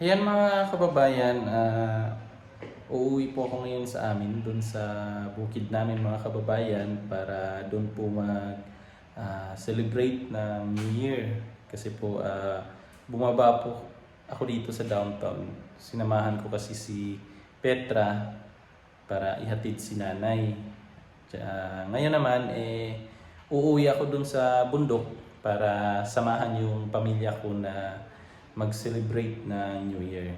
Ayan mga kababayan, ah, uuwi po ako ngayon sa amin, doon sa bukid namin mga kababayan para doon po mag ah, celebrate ng New Year. Kasi po ah, bumaba po ako dito sa downtown. Sinamahan ko kasi si Petra para ihatid si nanay. Tsaka, ngayon naman, eh, uuwi ako dun sa bundok para samahan yung pamilya ko na mag-celebrate na New Year.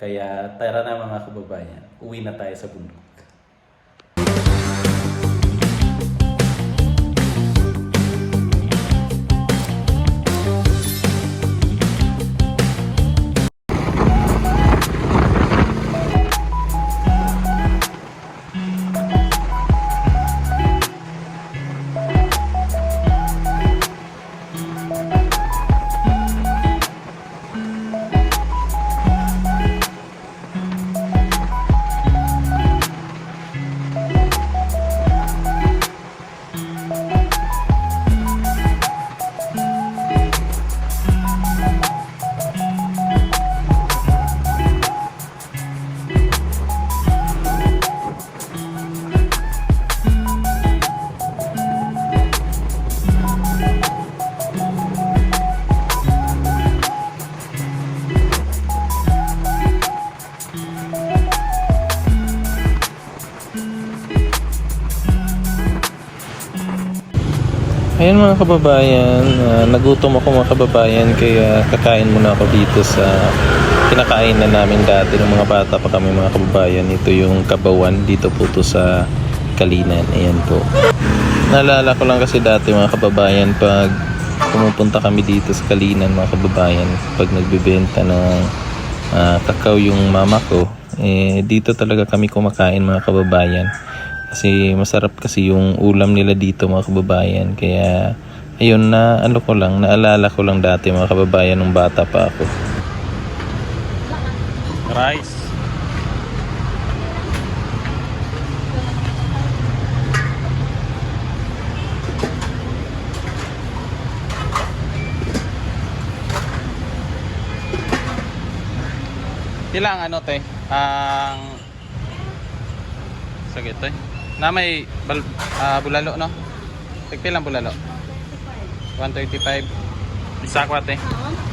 Kaya, tara na mga kababayan, uwi na tayo sa bundok. Ayun mga kababayan, ah, nagutom ako mga kababayan kaya kakain muna ako dito sa kinakain na namin dati ng mga bata pa kami mga kababayan. Ito yung kabawan dito po to sa Kalinan. Ayan po. Naalala ko lang kasi dati mga kababayan pag pumupunta kami dito sa Kalinan mga kababayan pag nagbebenta ng ah, kakao yung mama ko eh dito talaga kami kumakain mga kababayan kasi masarap kasi yung ulam nila dito mga kababayan. Kaya ayun na ano ko lang, naalala ko lang dati mga kababayan nung bata pa ako. Rice. Ilang ano te? Ang Sige te. Na may bal, ah, bulalo no? Tigpilang bulalo? 135. Isa ko ate.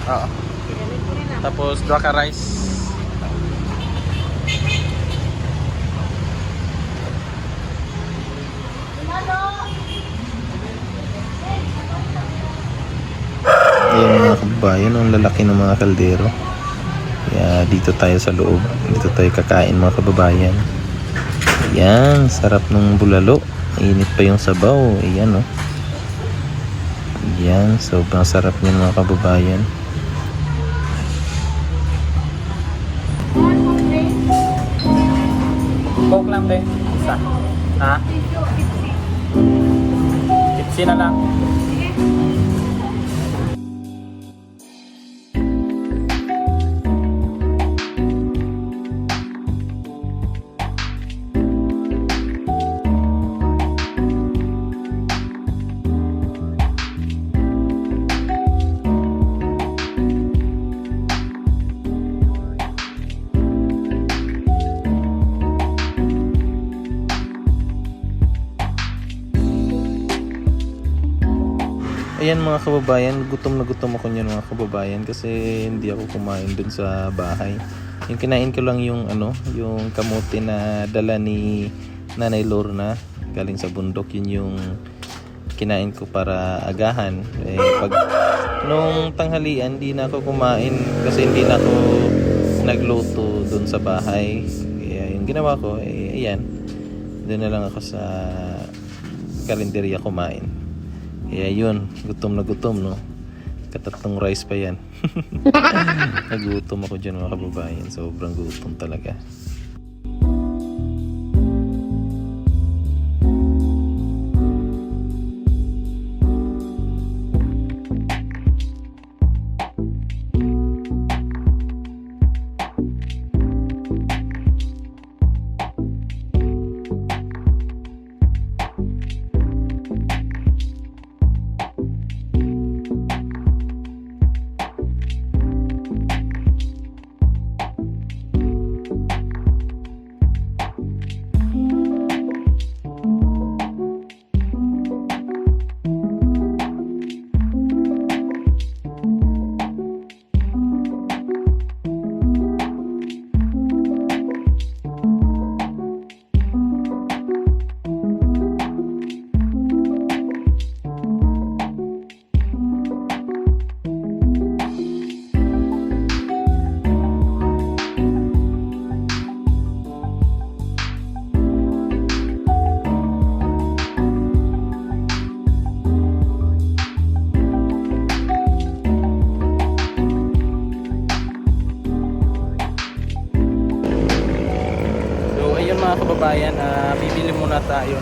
Oo. Tapos dua ka rice. Ayan mga kababayan, ang lalaki ng mga kaldero. Kaya dito tayo sa loob. Dito tayo kakain mga kababayan. Ayan, sarap ng bulalo. Init pa yung sabaw. Ayan oh. Ayan, sobrang sarap niyan mga kababayan. Coke lang din. Isa. Ha? Tipsy na lang. Ayan mga kababayan, gutom na gutom ako niyan mga kababayan kasi hindi ako kumain dun sa bahay. Yung kinain ko lang yung ano, yung kamote na dala ni Nanay Lorna galing sa bundok, yun yung kinain ko para agahan. Eh, pag nung tanghalian, hindi na ako kumain kasi hindi na ako nagluto dun sa bahay. Kaya yung ginawa ko, eh, ayan, doon na lang ako sa karinderya kumain. Kaya yun, gutom na gutom, no? Katatlong rice pa yan. Nagutom ako dyan mga kababayan. Sobrang gutom talaga.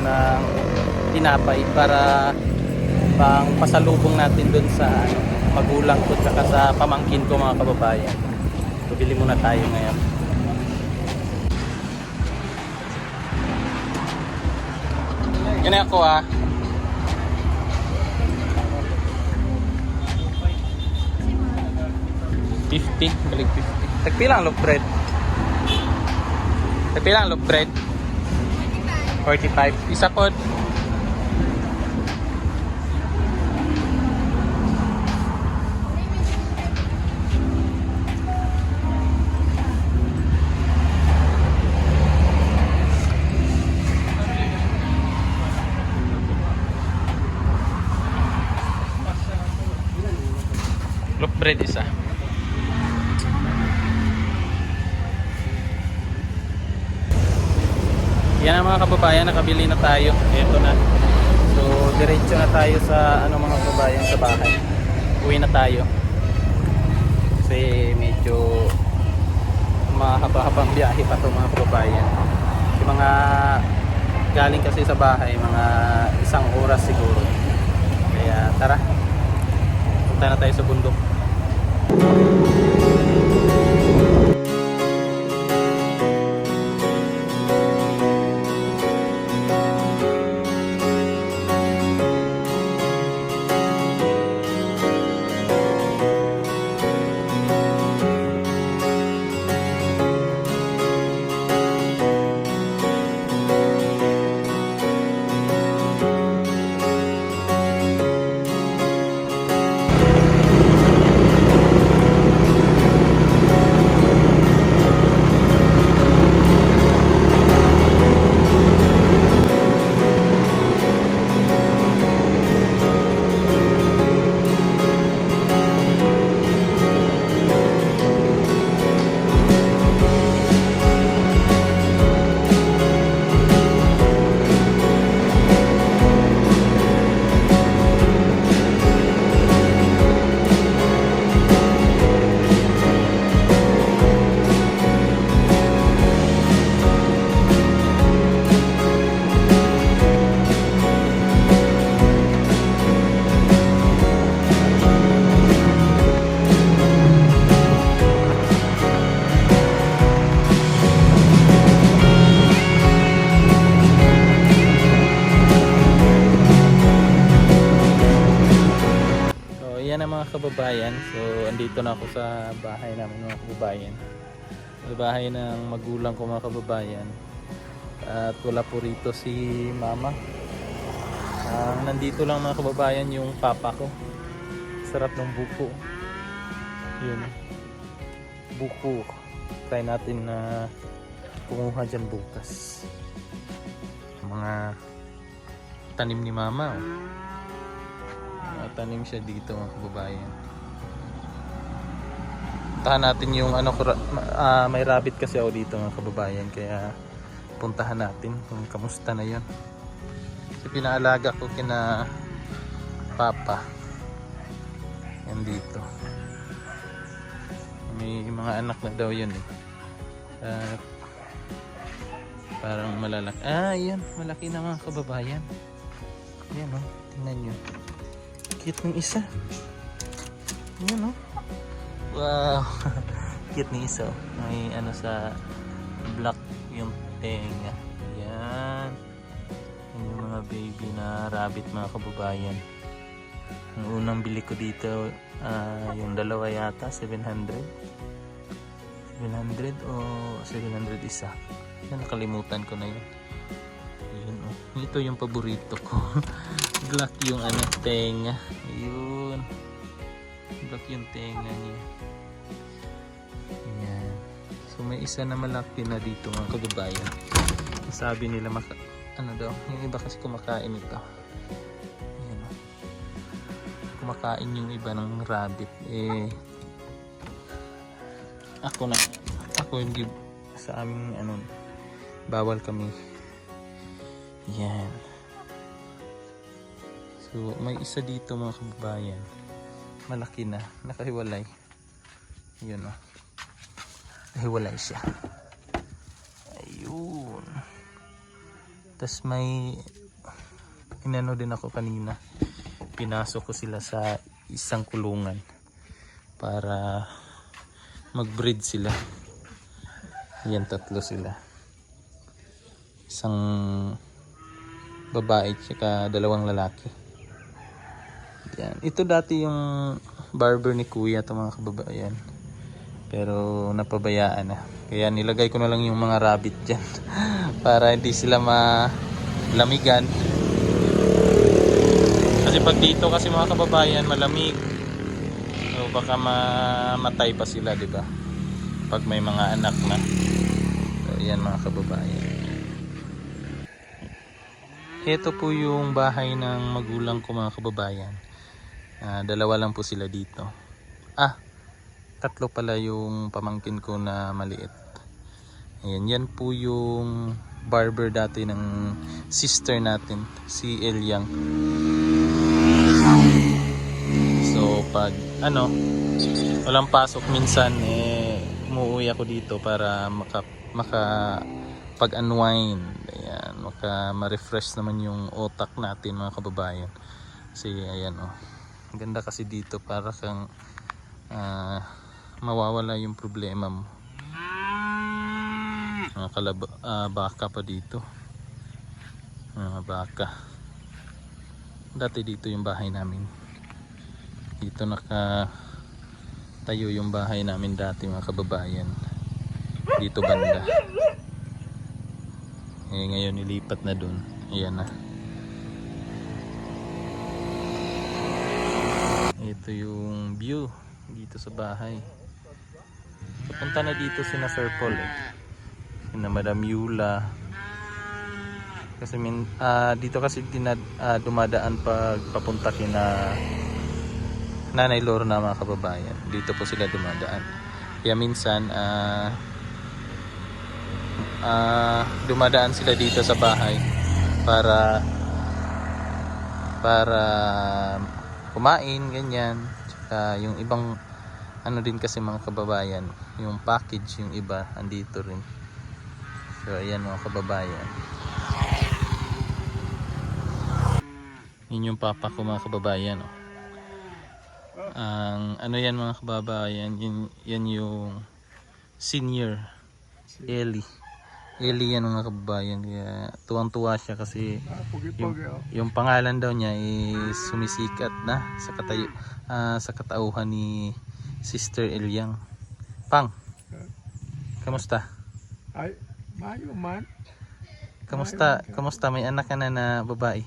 Ng tinapay para pang pasalubong natin dun sa magulang ko tsaka sa pamangkin ko mga kababayan. So, bili muna tayo ngayon. Yan ako ah. Fifty, balik 50. Tagpila ang loaf bread. Tagpila ang loaf. 45. Isa po. Loaf bread isa. Kababayan, nakabili na tayo. Ito na. So, diretso na tayo sa ano mga kababayan sa bahay. Uwi na tayo. Kasi medyo mahaba-habang biyahe pa to mga kababayan. Yung mga galing kasi sa bahay, mga isang oras siguro. Kaya tara, punta na tayo sa bundok. Kababayan. So, andito na ako sa bahay namin mga kababayan. Sa bahay ng magulang ko mga kababayan. At wala po rito si mama. Ang nandito lang mga kababayan yung papa ko. Sarap ng buko. Yun. Buko. Try natin na kumuha dyan bukas. Mga tanim ni mama. Oh. Tanim siya dito mga kababayan. Puntahan natin yung ano, ah, may rabbit kasi ako dito mga kababayan. Kaya puntahan natin kung kamusta na yon. Kasi pinaalaga ko kina Papa. Yan dito. May mga anak na daw yun eh. At parang malalaki. Ah, yan. Malaki na mga kababayan. Yan oh. Tingnan nyo. Cute ng isa. Yan oh. Wow. Cute ng isa. oh. May ano sa black yung tenga. Yan. Yan yung mga baby na rabbit mga kababayan. Ang unang bili ko dito, ah, yung dalawa yata, 700. 700 o 700 isa. Yan, nakalimutan ko na yun. Ito yung paborito ko. Black yung ano, tenga. Yun. Black yung tenga niya. Yan. So may isa na malaki na dito mga kababayan. Sabi nila maka ano daw, yung iba kasi kumakain ito. Yan. oh. Kumakain yung iba ng rabbit. Eh, ako na, ako hindi sa aming ano, bawal kami. Yan. So, may isa dito mga kababayan. Malaki na. Nakahiwalay. Yun o. Nakahiwalay siya. Ayun. Tapos may inano din ako kanina. Pinasok ko sila sa isang kulungan para mag-breed sila. Yan tatlo sila. Isang babae at dalawang lalaki. Yan. Ito dati yung barber ni kuya ito mga kababayan. Pero napabayaan na. Kaya nilagay ko na lang yung mga rabbit dyan. para hindi sila malamigan. Kasi pag dito kasi mga kababayan malamig. So baka mamatay pa sila, di ba? Pag may mga anak na. So yan mga kababayan. Ito po yung bahay ng magulang ko mga kababayan. Ah, dalawa lang po sila dito. Ah, tatlo pala yung pamangkin ko na maliit. Ayan, yan po yung barber dati ng sister natin, si Elyang. So, pag ano, walang pasok minsan, eh, umuwi ako dito para maka, maka pag-unwind. Ayan, maka ma-refresh naman yung otak natin mga kababayan. Kasi ayan oh. Ganda kasi dito para kang ah, mawawala yung problema mo. Mga kalab ah, baka pa dito. Mga baka. Dati dito yung bahay namin. Dito naka tayo yung bahay namin dati mga kababayan. Dito banda. Eh, ngayon nilipat na dun. Ayan na. Ito yung view dito sa bahay. Punta na dito si na Sir Paul eh. Sina Madam Yula. Kasi min, ah, dito kasi dinad, ah, dumadaan pag papunta kina Nanay Lorna mga kababayan. Dito po sila dumadaan. Kaya minsan ah ah, dumadaan sila dito sa bahay para para kumain ganyan. Tsaka yung ibang ano din kasi mga kababayan yung package yung iba andito rin. So ayan mga kababayan. Yun yung papa ko mga kababayan oh. ang ano yan mga kababayan yun, yan yung senior Ellie Ellie yan mga kababayan kaya tuwang-tuwa siya kasi yung, yung pangalan daw niya is sumisikat na sa katayo ah, sa katauhan ni Sister Eliang. Pang. Kamusta? Ay, mayo man. Kamusta? Kamusta may anak ka na na babae?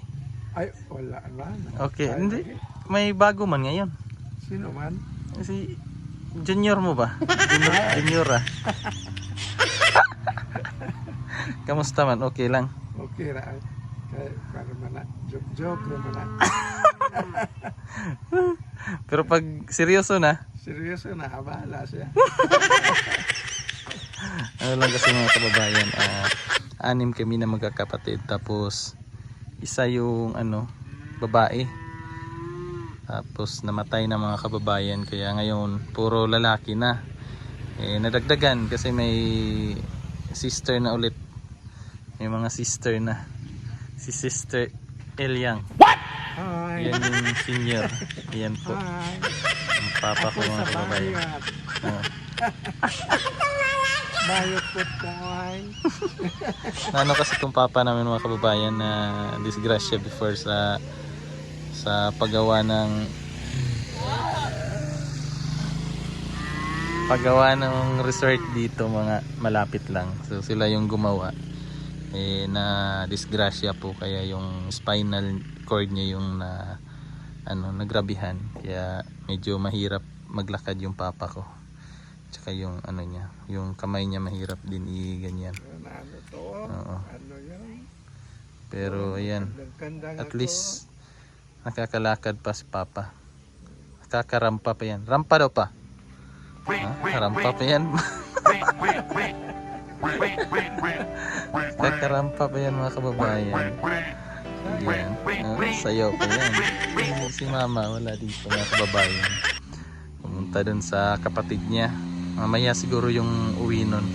Ay, wala man. Okay, Ay, hindi. May bago man ngayon. Sino man? Si junior mo ba? Junior, junior ah. Kamusta man? Okay lang. Okay ra. ay. Kay para man na. Joke, joke ra man na. Pero pag seryoso na, Seryoso na, abala siya. ano lang kasi mga kababayan, ah, anim kami na magkakapatid tapos isa yung ano, babae. Tapos namatay na mga kababayan kaya ngayon puro lalaki na. Eh nadagdagan kasi may sister na ulit. May mga sister na. Si Sister Eliang. Hi. Yan yung senior. Yan po. Hi. Ang papa ko mga kababayan. Ah. Bayot po tayo. ano kasi itong papa namin mga kababayan na disgrasya before sa sa paggawa ng paggawa ng resort dito mga malapit lang so sila yung gumawa eh na disgrasya po kaya yung spinal cord niya yung na ano nagrabihan kaya medyo mahirap maglakad yung papa ko tsaka yung ano niya yung kamay niya mahirap din i ganyan Ano to? Oo. Ano yun? pero ayan At least nakakalakad pa si Papa. Nakakarampa pa yan. Rampa daw pa. Ha? Rampa pa yan. Nakakarampa pa yan mga kababayan. Yan. Oh, sayaw pa yan. Si Mama wala dito mga kababayan. Pumunta dun sa kapatid niya. Mamaya siguro yung uwi nun.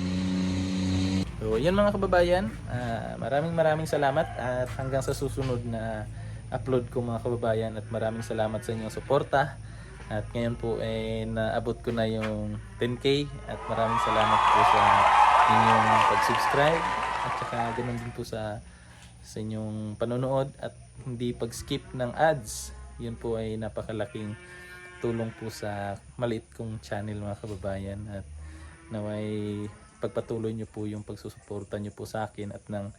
So yan mga kababayan, ah, maraming maraming salamat at hanggang sa susunod na upload ko mga kababayan at maraming salamat sa inyong suporta. At ngayon po eh naabot ko na yung 10k at maraming salamat po sa inyong pag-subscribe. At saka ganun din po sa sa inyong panonood. At hindi pag-skip ng ads. Yun po ay napakalaking tulong po sa maliit kong channel mga kababayan. At naway pagpatuloy nyo po yung pagsusuporta nyo po sa akin. At nang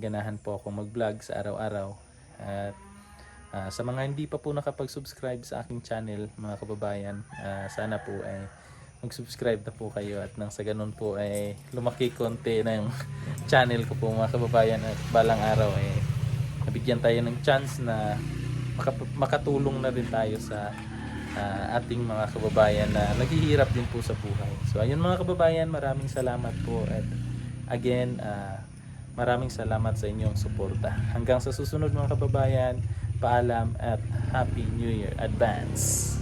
ganahan po ako mag-vlog sa araw-araw. At ah, sa mga hindi pa po nakapag-subscribe sa aking channel mga kababayan ah, sana po ay mag-subscribe na po kayo at nang sa ganun po ay lumaki konti na yung channel ko po mga kababayan at balang araw ay nabigyan tayo ng chance na makatulong na rin tayo sa ah, ating mga kababayan na naghihirap din po sa buhay. So ayun mga kababayan, maraming salamat po at again, ah, maraming salamat sa inyong suporta. Hanggang sa susunod mga kababayan, paalam at Happy New Year Advance!